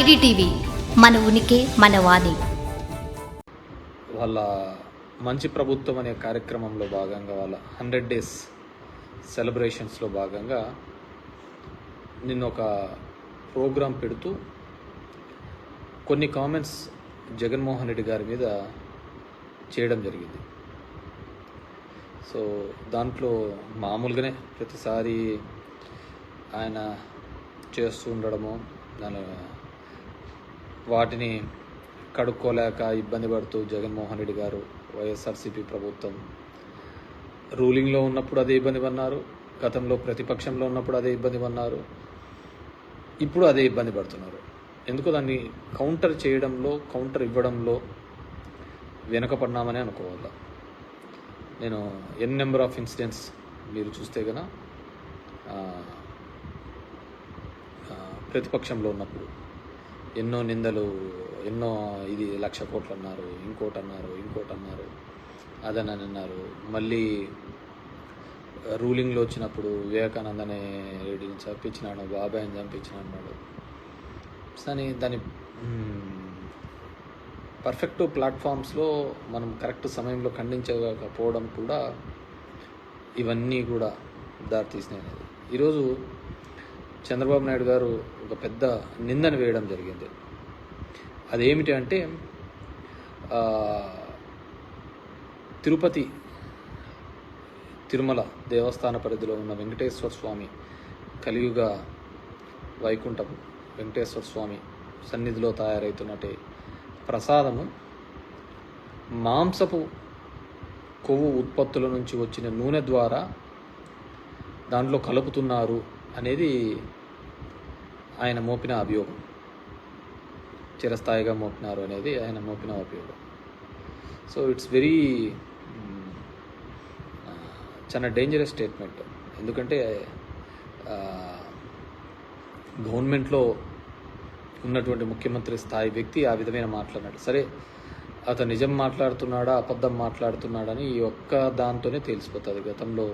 IDTV మన ఉనికి మన వాణి. వాళ్ళ మంచి ప్రభుత్వం అనే కార్యక్రమంలో భాగంగా వాళ్ళ హండ్రెడ్ డేస్ సెలబ్రేషన్స్లో భాగంగా నిన్న ఒక ప్రోగ్రాం పెడుతూ కొన్ని కామెంట్స్ జగన్మోహన్ రెడ్డి గారి మీద చేయడం జరిగింది. సో దాంట్లో మామూలుగానే ప్రతిసారి ఆయన చేస్తూ ఉండడము దాని వాటిని కడుక్కోలేక ఇబ్బంది పడుతూ జగన్మోహన్ రెడ్డి గారు వైఎస్ఆర్సీపీ ప్రభుత్వం రూలింగ్లో ఉన్నప్పుడు అదే ఇబ్బంది పన్నారు గతంలో ప్రతిపక్షంలో ఉన్నప్పుడు అదే ఇబ్బంది పన్నారు ఇప్పుడు అదే ఇబ్బంది పడుతున్నారు. ఎందుకో దాన్ని కౌంటర్ చేయడంలో కౌంటర్ ఇవ్వడంలో వెనకపడినామని అనుకోవాలి. నేను ఎన్ నెంబర్ ఆఫ్ ఇన్సిడెంట్స్ మీరు చూస్తే కదా ప్రతిపక్షంలో ఉన్నప్పుడు ఎన్నో నిందలు ఎన్నో ఇది లక్ష కోట్లు అన్నారు ఇంకోటి అన్నారు ఇంకోటి అన్నారు. అదని అని అన్నారు మళ్ళీ రూలింగ్లో వచ్చినప్పుడు వివేకానందనే రెడ్డిని చంపించినాడు బాబాయ్ని చంపించినాడు. అన్నాడు కానీ దాని పర్ఫెక్ట్ ప్లాట్ఫామ్స్లో మనం కరెక్ట్ సమయంలో ఖండించకపోవడం కూడా ఇవన్నీ కూడా దారితీసినాయి. ఈరోజు చంద్రబాబు నాయుడు గారు ఒక పెద్ద నిందను వేయడం జరిగింది. అదేమిటి అంటే తిరుపతి తిరుమల దేవస్థాన పరిధిలో ఉన్న వెంకటేశ్వర స్వామి కలియుగ వైకుంఠం వెంకటేశ్వర స్వామి సన్నిధిలో తయారవుతున్నట్టే ప్రసాదము మాంసపు కొవ్వు ఉత్పత్తుల నుంచి వచ్చిన నూనె ద్వారా దాంట్లో కలుపుతున్నారు అనేది ఆయన మోపిన అభియోగం. చిరస్థాయిగా మోపినారు అనేది ఆయన మోపిన అభియోగం. సో ఇట్స్ వెరీ చాలా డేంజరస్ స్టేట్మెంట్. ఎందుకంటే గవర్నమెంట్లో ఉన్నటువంటి ముఖ్యమంత్రి స్థాయి వ్యక్తి ఆ విధమైన మాట్లాడినాడు. సరే అతను నిజం మాట్లాడుతున్నాడా అబద్ధం మాట్లాడుతున్నాడని ఈ ఒక్క దాంతోనే తెలిసిపోతుంది గతంలో.